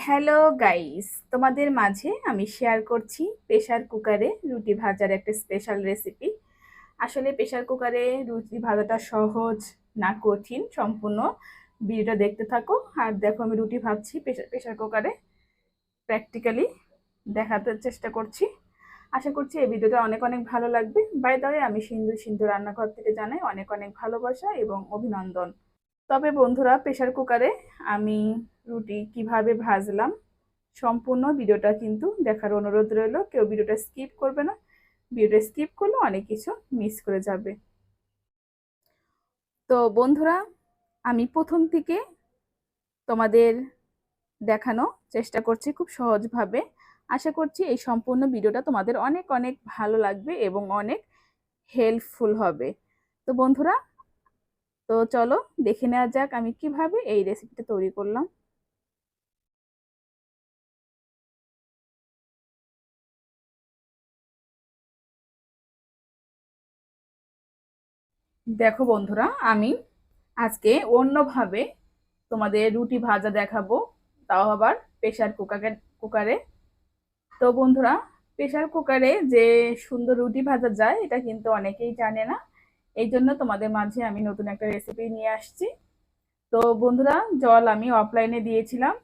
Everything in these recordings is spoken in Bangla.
হ্যালো গাইস তোমাদের মাঝে আমি শেয়ার করছি প্রেশার কুকারে রুটি ভাজার একটা স্পেশাল রেসিপি আসলে প্রেশার কুকারে রুটি ভাজাটা সহজ, না কঠিন, সম্পূর্ণ ভিডিওটা দেখতে থাকো। আর দেখো, আমি রুটি ভাজছি প্রেশার প্রেশার কুকারে প্র্যাকটিক্যালি দেখাতে চেষ্টা করছি। আশা করছি এই ভিডিওটা অনেক অনেক ভালো লাগবে। বাই দাওয়ে আমি সিন্ধু সিন্ধু রান্নাঘর থেকে জানাই অনেক অনেক ভালোবাসা এবং অভিনন্দন। তবে বন্ধুরা প্রেশার কুকারে আমি রুটি কীভাবে ভাজলাম, সম্পূর্ণ ভিডিওটা কিন্তু দেখার অনুরোধ রইল। কেউ ভিডিওটা স্কিপ করবে না। ভিডিওটা স্কিপ করলে অনেক কিছু মিস করে যাবে। তো বন্ধুরা, আমি প্রথম থেকে তোমাদের দেখানো চেষ্টা করছি খুব সহজভাবে। আশা করছি এই সম্পূর্ণ ভিডিওটা তোমাদের অনেক অনেক ভালো লাগবে এবং অনেক হেল্পফুল হবে। তো বন্ধুরা, তো চলো দেখে নেওয়া যাক আমি কীভাবে এই রেসিপিটা তৈরি করলাম। দেখো বন্ধুরা, আমি আজকে অন্যভাবে তোমাদের রুটি ভাজা দেখাবো, তাও আবার প্রেশার কুকারে কুকারে তো বন্ধুরা প্রেশার কুকারে যে সুন্দর রুটি ভাজা যায়, এটা কিন্তু অনেকেই জানে না। এই জন্য তোমাদের মাঝে আমি নতুন একটা রেসিপি নিয়ে আসছি। তো বন্ধুরা, জল আমি অফলাইনে দিয়েছিলাম।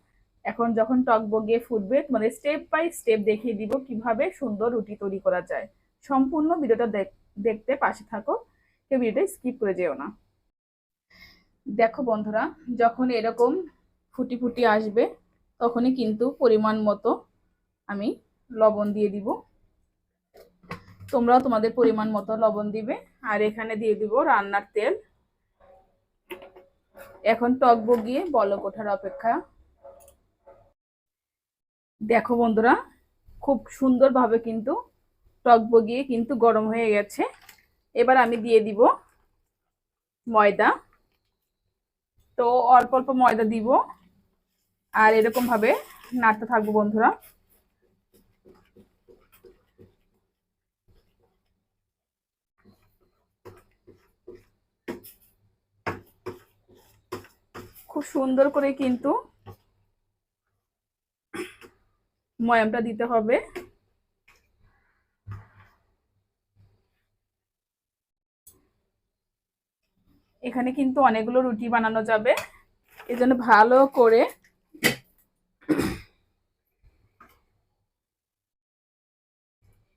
এখন যখন টক বগিয়ে ফুটবে, তোমাদের স্টেপ বাই স্টেপ দেখিয়ে দিব কীভাবে সুন্দর রুটি তৈরি করা যায়। সম্পূর্ণ ভিডিওটা দেখতে পাশে থাকো। কেউ ভিডিওটা স্কিপ করে যেও না। দেখো বন্ধুরা, যখন এরকম ফুটি ফুটি আসবে, তখনই কিন্তু পরিমাণ মতো আমি লবণ দিয়ে দিব। তোমরাও তোমাদের পরিমাণ মতো লবণ দিবে। আর এখানে দিয়ে দিব রান্নার তেল। এখন টক বগিয়ে বলক ওঠার অপেক্ষা। দেখো বন্ধুরা, খুব সুন্দরভাবে কিন্তু টক বগিয়ে কিন্তু গরম হয়ে গেছে। এবার আমি দিয়ে দিব ময়দা। তো অল্প অল্প ময়দা দিব। আর এরকম ভাবে নাড়তে থাকব বন্ধুরা। খুব সুন্দর করে কিন্তু ময়ামটা দিতে হবে। এখানে কিন্তু অনেকগুলো রুটি বানানো যাবে। এজন্য ভালো করে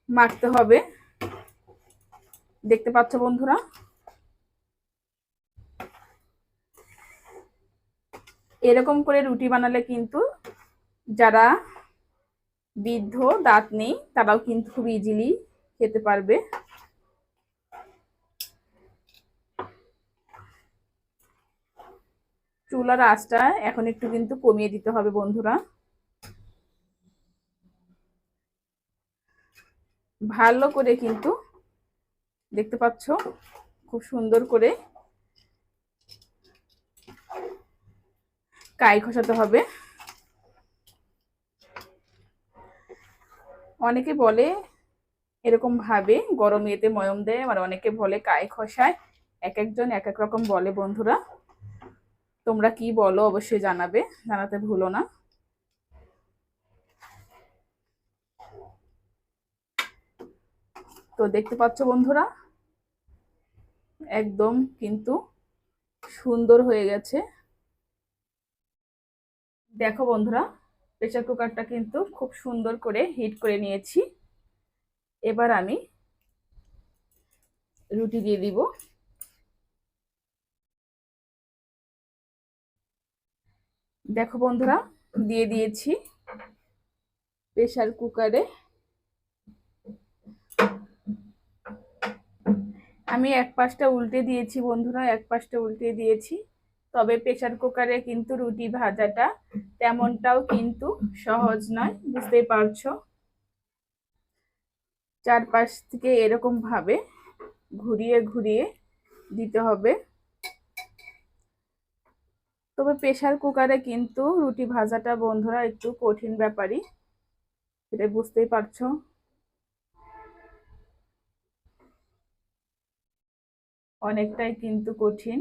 মাখতে হবে। দেখতে পাচ্ছ বন্ধুরা? এরকম করে রুটি বানালে কিন্তু যারা বৃদ্ধ দাঁত নেই তারাও কিন্তু খুব ইজিলি খেতে পারবে। চুলার আঁচটা এখন একটু কিন্তু কমিয়ে দিতে হবে বন্ধুরা। ভালো করে কিন্তু দেখতে পাচ্ছ, খুব সুন্দর করে কাই খসাতে হবে। অনেকে বলে এরকম ভাবে গরম ইয়েতে ময়ম দেয় আর অনেকে বলে কাই খসায়। এক একজন এক এক রকম বলে বন্ধুরা। তোমরা কি বলো, অবশ্যই জানাবে, জানাতে ভুলো না। তো দেখতে পাচ্ছ বন্ধুরা, একদম কিন্তু সুন্দর হয়ে গেছে। দেখো বন্ধুরা, প্রেসার কুকারটা কিন্তু খুব সুন্দর করে হিট করে নিয়েছি। এবার আমি রুটি দিয়ে দিব। দেখো বন্ধুরা, দিয়ে দিয়েছি প্রেশার কুকারে আমি এক পাশটা উল্টে দিয়েছি বন্ধুরা, এক পাশটা উল্টে দিয়েছি। তবে প্রেশার কুকারে কিন্তু রুটি ভাজাটা তেমনটাও কিন্তু সহজ নয়, বুঝতেই পারছ? চারপাশ থেকে এরকম ভাবে ঘুরিয়ে ঘুরিয়ে দিতে হবে। তবে প্রেশার কুকারে কিন্তু রুটি ভাজাটা বন্ধুরা একটু কঠিন ব্যাপারই। সেটা বুঝতেই পারছ। অনেকটাই কিন্তু কঠিন।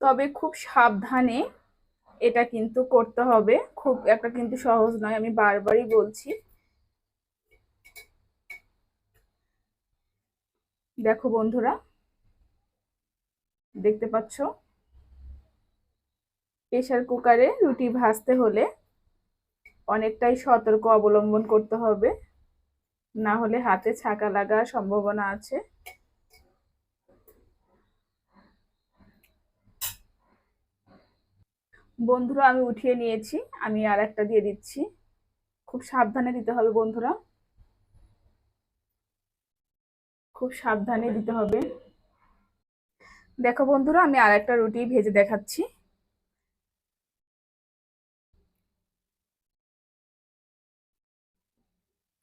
তবে খুব সাবধানে এটা কিন্তু করতে হবে। খুব একটা কিন্তু সহজ নয়, আমি বারবারই বলছি। দেখো বন্ধুরা, দেখতে পাচ্ছ? প্রেশার কুকারে রুটি ভাজতে হলে অনেকটাই সতর্ক অবলম্বন করতে হবে। না হলে হাতে ছাকা লাগার সম্ভাবনা আছে। বন্ধুরা, আমি উঠিয়ে নিয়েছি। আমি আর একটা দিয়ে দিচ্ছি। খুব সাবধানে দিতে হবে বন্ধুরা। খুব সাবধানে দিতে হবে। দেখো বন্ধুরা, আমি আর একটা রুটি ভেজে দেখাচ্ছি।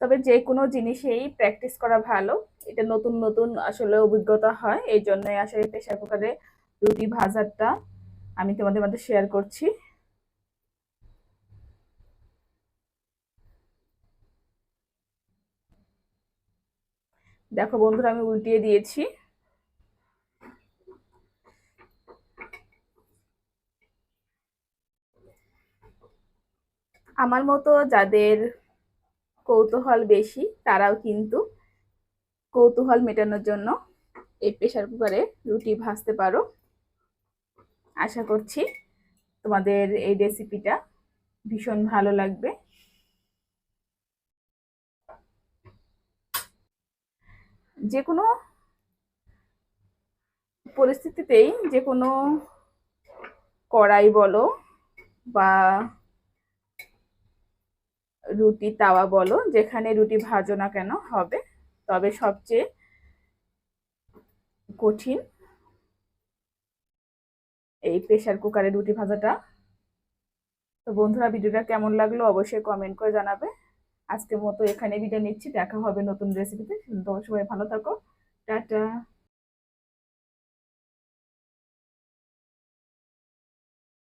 তবে যে কোনো জিনিসেই প্র্যাকটিস করা ভালো। এটা নতুন নতুন আসলে অভিজ্ঞতা হয়, এই জন্যই আসলে প্রেশার কুকারে রুটি ভাজারটা আমি তোমাদের মধ্যে শেয়ার করছি। দেখো বন্ধুরা, আমি উল্টিয়ে দিয়েছি। আমার মতো যাদের কৌতূহল বেশি, তারাও কিন্তু কৌতূহল মেটানোর জন্য এই প্রেশার কুকারে রুটি ভাজতে পারো। আশা করছি তোমাদের এই রেসিপিটা ভীষণ ভালো লাগবে। যে কোনো পরিস্থিতিতেই যে কোনো কড়াই বলো বা রুটি তাওয়া বলো, যেখানে রুটি ভাজো না কেন, হবে। তবে সবচেয়ে কঠিন এই প্রেশার কুকারে রুটি ভাজাটা। তো বন্ধুরা, ভিডিওটা কেমন লাগল অবশ্যই কমেন্ট করে জানাবে। আজকের মতো এখানে ভিডিও নিচ্ছি। দেখা হবে নতুন রেসিপিতে তোমার সবাই ভালো থাকো। টাটা।